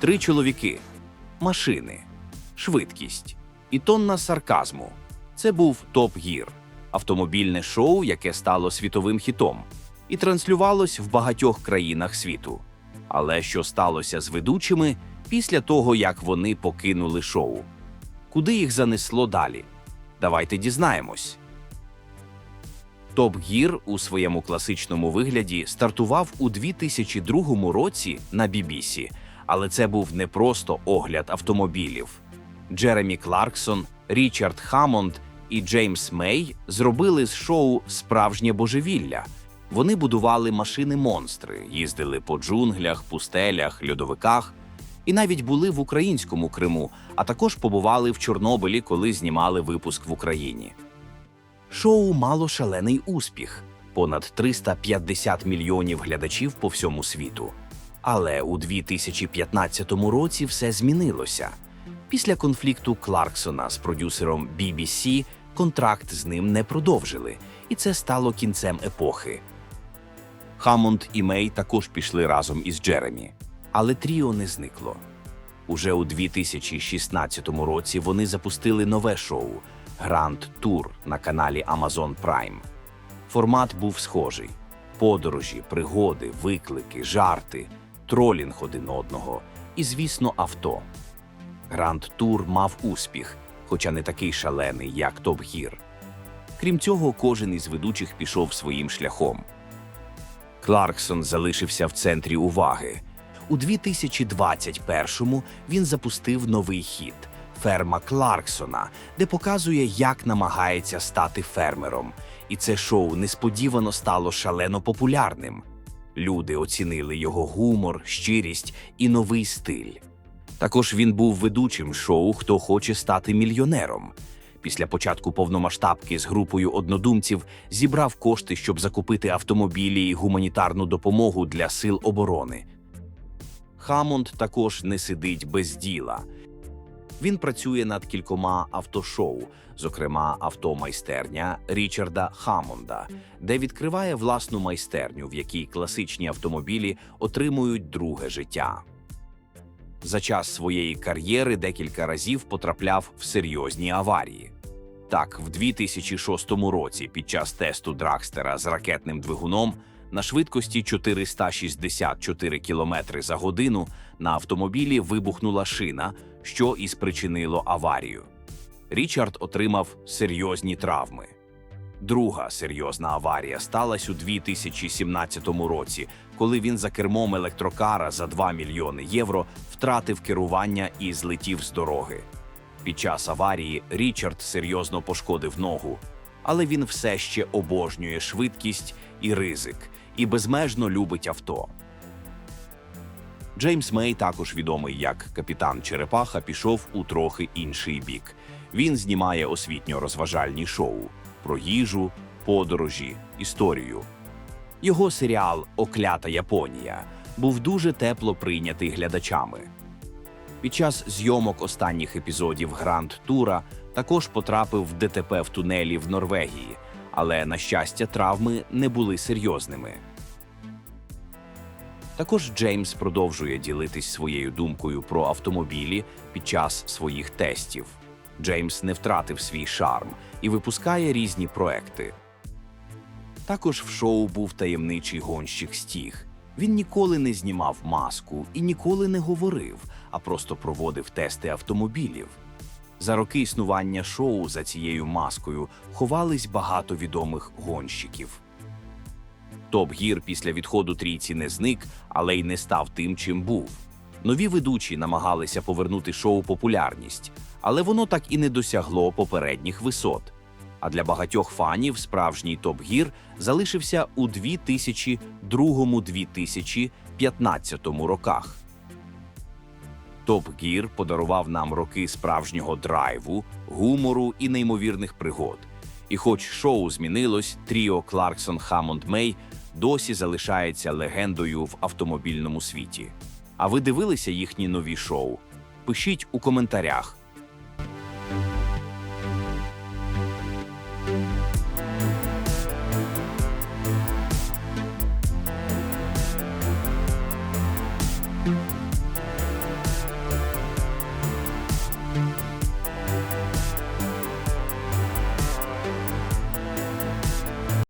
Три чоловіки, машини, швидкість і тонна сарказму. Це був Топ Гір, автомобільне шоу, яке стало світовим хітом, і транслювалось в багатьох країнах світу. Але що сталося з ведучими після того, як вони покинули шоу? Куди їх занесло далі? Давайте дізнаємось. Топ Гір у своєму класичному вигляді стартував у 2002 році на BBC, але це був не просто огляд автомобілів. Джеремі Кларксон, Річард Хамонд і Джеймс Мей зробили з шоу справжнє божевілля. Вони будували машини-монстри, їздили по джунглях, пустелях, льодовиках і навіть були в українському Криму, а також побували в Чорнобилі, коли знімали випуск в Україні. Шоу мало шалений успіх понад 350 мільйонів глядачів по всьому світу. Але у 2015 році все змінилося. Після конфлікту Кларксона з продюсером BBC контракт з ним не продовжили, і це стало кінцем епохи. Хамонд і Мей також пішли разом із Джеремі, але тріо не зникло. Уже у 2016 році вони запустили нове шоу Grand Tour на каналі Amazon Prime. Формат був схожий: подорожі, пригоди, виклики, жарти, тролінг один одного і, звісно, авто. Grand Tour мав успіх, хоча не такий шалений, як Топ Гір. Крім цього, кожен із ведучих пішов своїм шляхом. Кларксон залишився в центрі уваги. У 2021-му він запустив новий хіт Ферма Кларксона, де показує, як намагається стати фермером. І це шоу несподівано стало шалено популярним. Люди оцінили його гумор, щирість і новий стиль. Також він був ведучим шоу Хто хоче стати мільйонером. Після початку повномасштабки з групою однодумців зібрав кошти, щоб закупити автомобілі і гуманітарну допомогу для сил оборони. Хамонд також не сидить без діла. Він працює над кількома автошоу, зокрема автомайстерня Річарда Хамонда, де відкриває власну майстерню, в якій класичні автомобілі отримують друге життя. За час своєї кар'єри декілька разів потрапляв в серйозні аварії. Так, в 2006 році під час тесту Дракстера з ракетним двигуном на швидкості 464 км за годину на автомобілі вибухнула шина, що і спричинило аварію. Річард отримав серйозні травми. Друга серйозна аварія сталася у 2017 році, коли він за кермом електрокара за 2 мільйони євро втратив керування і злетів з дороги. Під час аварії Річард серйозно пошкодив ногу, але він все ще обожнює швидкість і ризик і безмежно любить авто. Джеймс Мей, також відомий як капітан Черепаха, пішов у трохи інший бік. Він знімає освітньо-розважальні шоу про їжу, подорожі, історію. Його серіал Оклята Японія був дуже тепло прийнятий глядачами. Під час зйомок останніх епізодів Гранд Тура також потрапив в ДТП в тунелі в Норвегії, але, на щастя, травми не були серйозними. Також Джеймс продовжує ділитись своєю думкою про автомобілі під час своїх тестів. Джеймс не втратив свій шарм і випускає різні проекти. Також в шоу був таємничий гонщик Стіг. Він ніколи не знімав маску і ніколи не говорив, а просто проводив тести автомобілів. За роки існування шоу за цією маскою ховались багато відомих гонщиків. Топ Гір після відходу трійці не зник, але й не став тим, чим був. Нові ведучі намагалися повернути шоу популярність, але воно так і не досягло попередніх висот. А для багатьох фанів справжній Топ Гір залишився у 2002-2015 роках. Топ Гір подарував нам роки справжнього драйву, гумору і неймовірних пригод. І, хоч шоу змінилось, тріо Кларксон Хамонд Мей досі залишається легендою в автомобільному світі. А ви дивилися їхні нові шоу? Пишіть у коментарях.